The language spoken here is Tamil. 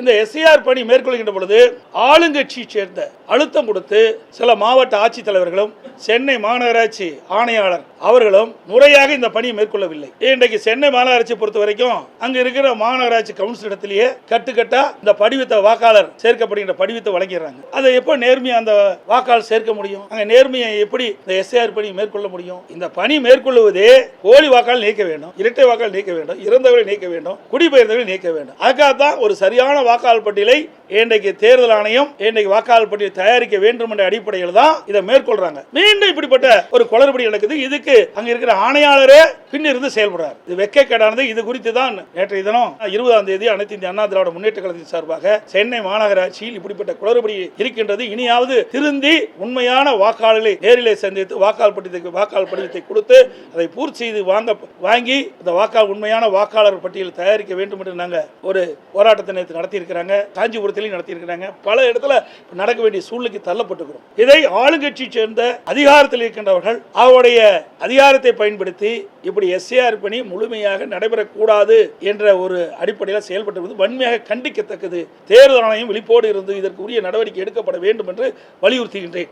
இந்த எஸ்ஐஆர் பணி மேற்கொள்கின்ற பொழுது ஆளுங்கட்சியை சேர்ந்த அழுத்தம் கொடுத்து சில மாவட்ட ஆட்சித்தலைவர்களும் சென்னை மாநகராட்சி ஆணையாளர் அவர்களும் முறையாக இந்த பணியை மேற்கொள்ளவில்லை. இன்றைக்கு சென்னை மாநகராட்சி பொறுத்த வரைக்கும் அங்க இருக்கிற மாநகராட்சி கவுன்சில் இடத்திலேயே கட்டுக்கட்டா இந்த படிவத்தை வாக்காளர் சேர்க்கப்படுகின்ற படிவத்தை வழங்கிடுறாங்க. அதை எப்போ நேர்மையா அந்த வாக்காளர் சேர்க்க முடியும்? அங்க நேர்மையை எப்படி இந்த எஸ்ஐஆர் பணி மேற்கொள்ள முடியும்? இந்த பணி மேற்கொள்வதே கோழி வாக்காளர் நீக்க வேண்டும் இரட்டை வாக்காளர் நீக்க வேண்டும் இறந்தவர்களை நீக்க வேண்டும் குடிபெயர்ந்தவர்களை நீக்க வேண்டும். அதுக்காக தான் ஒரு சரியான வாக்காளர் பட்டியலை இன்றைக்கு தேர்தல் ஆணையம் இன்றைக்கு வாக்காளர் பட்டியல் தயாரிக்க வேண்டும் என்ற அடிப்படையில் தான் இதை மேற்கொள்றாங்க. மீண்டும் இப்படிப்பட்ட ஒரு குளறுபடி நடக்குது. இதுக்கு அங்க இருக்கிற ஆணையாளரே பின்னிருந்து செயல்படுறார். இது வெக்கக்கேடானது. இது குறித்து தான் நேற்றைய தினம் இருபதாம் தேதி அனைத்து இந்திய அண்ணா திராவிட முன்னேற்ற கழகத்தின் சார்பாக சென்னை மாநகராட்சியில் இப்படிப்பட்ட குளறுபடி இருக்கின்றது. இனியாவது திருந்தி உண்மையான வாக்காளர்களை நேரிலே சந்தித்து வாக்காளர் பட்டியலுக்கு வாக்காளர் படிவத்தை கொடுத்து அதை பூர்த்தி செய்து வாங்க வாங்கி அந்த வாக்காளர் உண்மையான வாக்காளர் பட்டியல் தயாரிக்க வேண்டும் என்று நாங்கள் ஒரு போராட்டத்தை நேற்று நடத்தியிருக்கிறாங்க. இடத்துலையும் நடத்தியிருக்கிறாங்க. பல இடத்துல நடக்க வேண்டிய சூழ்நிலைக்கு தள்ளப்பட்டுக்கிறோம் இதை ஆளுங்கட்சி சேர்ந்த அதிகாரத்தில் இருக்கின்றவர்கள் அவருடைய அதிகாரத்தை பயன்படுத்தி இப்படி எஸ்ஏஆர் பணி முழுமையாக நடைபெறக்கூடாது என்ற ஒரு அடிப்படையில் செயல்பட்டு வன்மையாக கண்டிக்கத்தக்கது. தேர்தல் ஆணையம் விழிப்போடு இருந்து இதற்கு உரிய நடவடிக்கை எடுக்கப்பட வேண்டும் என்று வலியுறுத்துகின்றேன்.